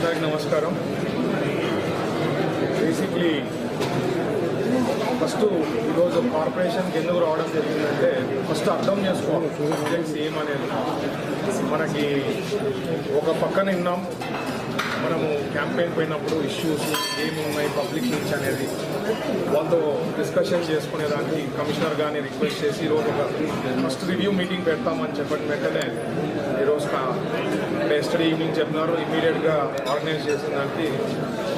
అందరికి నమస్కారం. Basically first ఈరోజు కార్పొరేషన్కి ఎందుకు రావడం జరిగిందంటే ఫస్ట్ అర్థం చేసుకోవాలి. సబ్జెక్ట్స్ ఏమనేది మనకి ఒక పక్కన విన్నాం. క్యాంపెయిన్ పోయినప్పుడు ఇష్యూస్ ఏమి ఉన్నాయి పబ్లిక్ నుంచి అనేది వాళ్ళతో డిస్కషన్ చేసుకునేదానికి కమిషనర్ గారిని రిక్వెస్ట్ చేసి ఈరోజు ఒక ఫస్ట్ రివ్యూ మీటింగ్ పెడతామని చెప్పిన వెంటనే ఈరోజు ఎస్టడీ ఈవినింగ్ చెప్పినారు. ఇమీడియట్గా ఆర్గనైజ్ చేసిన దానికి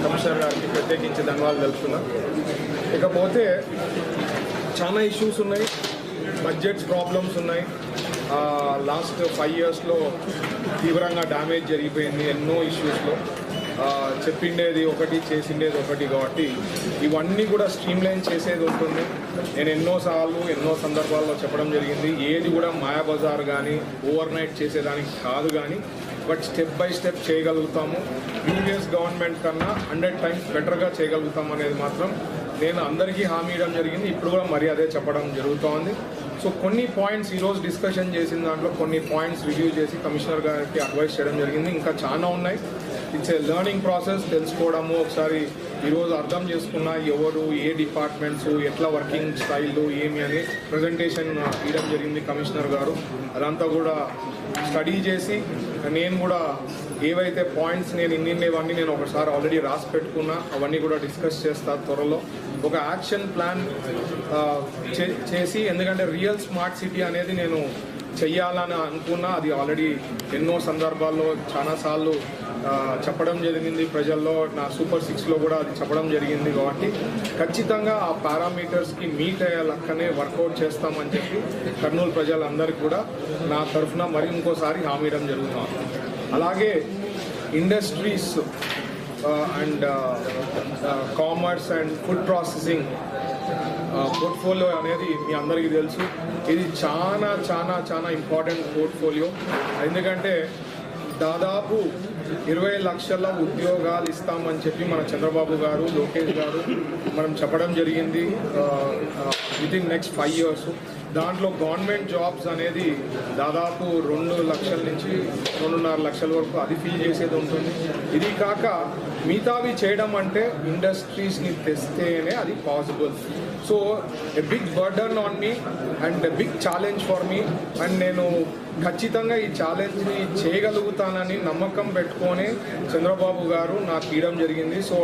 కమిషనర్ గారికి ప్రత్యేకించి ధన్యవాదాలు తెలుపుతున్నా. ఇకపోతే చాలా ఇష్యూస్ ఉన్నాయి. బడ్జెట్స్ ప్రాబ్లమ్స్ ఉన్నాయి. లాస్ట్ ఫైవ్ ఇయర్స్లో తీవ్రంగా డ్యామేజ్ జరిగిపోయింది ఎన్నో ఇష్యూస్లో చెప్పిండేది ఒకటి చేసిండేది ఒకటి కాబట్టి ఇవన్నీ కూడా స్ట్రీమ్లైన్ చేసేది ఉంటుంది. నేను ఎన్నోసార్లు ఎన్నో సందర్భాల్లో చెప్పడం జరిగింది. ఏది కూడా మాయాబజార్ కానీ ఓవర్ నైట్ చేసేదానికి కాదు కానీ బట్ స్టెప్ బై స్టెప్ చేయగలుగుతాము. ప్రీవియస్ గవర్నమెంట్ కన్నా హండ్రెడ్ టైమ్స్ బెటర్గా చేయగలుగుతాం అనేది మాత్రం నేను అందరికీ హామీ ఇవ్వడం జరిగింది. ఇప్పుడు కూడా మర్యాదే అదే చెప్పడం జరుగుతోంది. సో కొన్ని పాయింట్స్ ఈరోజు డిస్కషన్ చేసిన దాంట్లో కొన్ని పాయింట్స్ రివ్యూ చేసి కమిషనర్ గారికి అడ్వైస్ చేయడం జరిగింది. ఇంకా చాలా ఉన్నాయి. ఇట్స్ ఏ లెర్నింగ్ ప్రాసెస్ తెలుసుకోవడము. ఒకసారి ఈరోజు అర్థం చేసుకున్న ఎవరు ఏ డిపార్ట్మెంట్స్ ఎట్లా వర్కింగ్ స్టైల్ ఏమి అని ప్రజెంటేషన్ ఇవ్వడం జరిగింది కమిషనర్ గారు. అదంతా కూడా స్టడీ చేసి నేను కూడా ఏవైతే పాయింట్స్ నేను ఇన్నిండేవన్నీ నేను ఒకసారి ఆల్రెడీ రాసి పెట్టుకున్నా అవన్నీ కూడా డిస్కస్ చేస్తా త్వరలో. ఒక యాక్షన్ ప్లాన్ చేసి ఎందుకంటే రియల్ స్మార్ట్ సిటీ అనేది నేను చెయ్యాలని అనుకున్నా అది ఆల్రెడీ ఎన్నో సందర్భాల్లో చాలాసార్లు చెప్పడం జరిగింది. ప్రజల్లో నా సూపర్ సిక్స్లో కూడా అది చెప్పడం జరిగింది కాబట్టి ఖచ్చితంగా ఆ పారామీటర్స్కి మీట్ అయ్యే లెక్కనే వర్కౌట్ చేస్తామని చెప్పి కర్నూలు ప్రజలందరికీ కూడా నా తరఫున మరి ఇంకోసారి హామీ ఇవ్వడం జరుగుతుంది. అలాగే industries and commerce and food processing portfolio అనేది మీ అందరికీ తెలుసు. ఇది చాలా చాలా చాలా ఇంపార్టెంట్ పోర్ట్ఫోలియో ఎందుకంటే దాదాపు ఇరవై లక్షల ఉద్యోగాలు ఇస్తామని చెప్పి మన చంద్రబాబు గారు లోకేష్ గారు మనం చెప్పడం జరిగింది with in next five years దాంట్లో గవర్నమెంట్ జాబ్స్ అనేది దాదాపు రెండు లక్షల నుంచి రెండున్నర లక్షల వరకు అది ఫీల్ చేసేది ఉంటుంది. ఇది కాక మిగతావి చేయడం అంటే ఇండస్ట్రీస్ని తెస్తేనే అది possible. So a big burden on me and a big challenge for me and నేను ఖచ్చితంగా ఈ ఛాలెంజ్ని చేయగలుగుతానని నమ్మకం పెట్టుకొని చంద్రబాబు గారు నాకు ఇవ్వడం జరిగింది. సో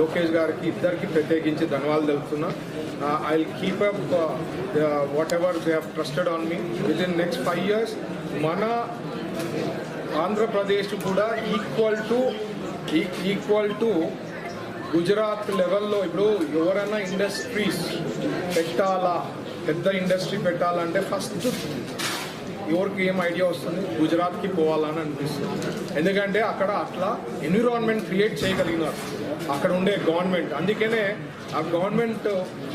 లోకేష్ గారికి ఇద్దరికి ప్రత్యేకించి ధన్యవాదాలు తెలుపుతున్నా. I keep up whatever they have trusted on me within next five years మన ఆంధ్రప్రదేశ్ కూడా equal to equal to Gujarat లెవెల్లో ఇప్పుడు ఎవరైనా ఇండస్ట్రీస్ పెట్టాలా? పెద్ద ఇండస్ట్రీ పెట్టాలంటే ఫస్ట్ ఎవరికి ఏం ఐడియా వస్తుంది? గుజరాత్కి పోవాలని అనిపిస్తుంది. ఎందుకంటే అక్కడ అట్లా ఎన్విరాన్మెంట్ క్రియేట్ చేయగలిగినారు. అక్కడ ఉండే గవర్నమెంట్. అందుకనే ఆ గవర్నమెంట్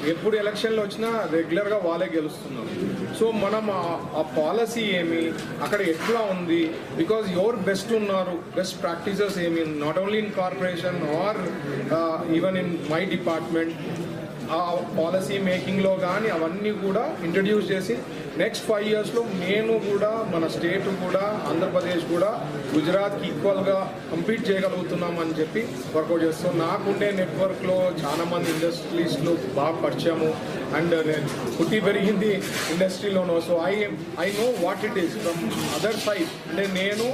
ఎప్పుడు ఎలక్షన్లు వచ్చినా రెగ్యులర్గా వాళ్ళే గెలుస్తున్నారు. సో మనం ఆ- పాలసీ ఏమి? అక్కడ ఎట్లా ఉంది? బికాజ్ ఎవరు బెస్ట్ ఉన్నారు? బెస్ట్ ప్రాక్టీసెస్ ఏమి? Not only in corporation or even in my department. ఆ పాలసీ మేకింగ్లో కానీ అవన్నీ కూడా ఇంట్రడ్యూస్ చేసి నెక్స్ట్ ఫైవ్ ఇయర్స్లో నేను కూడా మన స్టేట్ కూడా ఆంధ్రప్రదేశ్ కూడా గుజరాత్కి ఈక్వల్గా కంపీట్ చేయగలుగుతున్నామని చెప్పి వర్కౌట్ చేస్తాం నాకుండే నెట్వర్క్లో చాలా మంది ఇండస్ట్రీస్లో బాగా పరిచయము. అండ్ నేను uh, పుట్టి పెరిగింది ఇండస్ట్రీలోనో so I I know what it is from other side అంటే నేను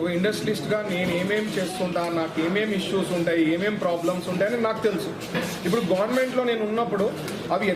ఒక ఇండస్ట్రియలిస్ట్గా నేను ఏమేమి చేస్తుంటా నాకు ఏమేమి ఇష్యూస్ ఉంటాయి ఏమేమి ప్రాబ్లమ్స్ ఉంటాయని నాకు తెలుసు. ఇప్పుడు గవర్నమెంట్లో నేను ఉన్నప్పుడు అవి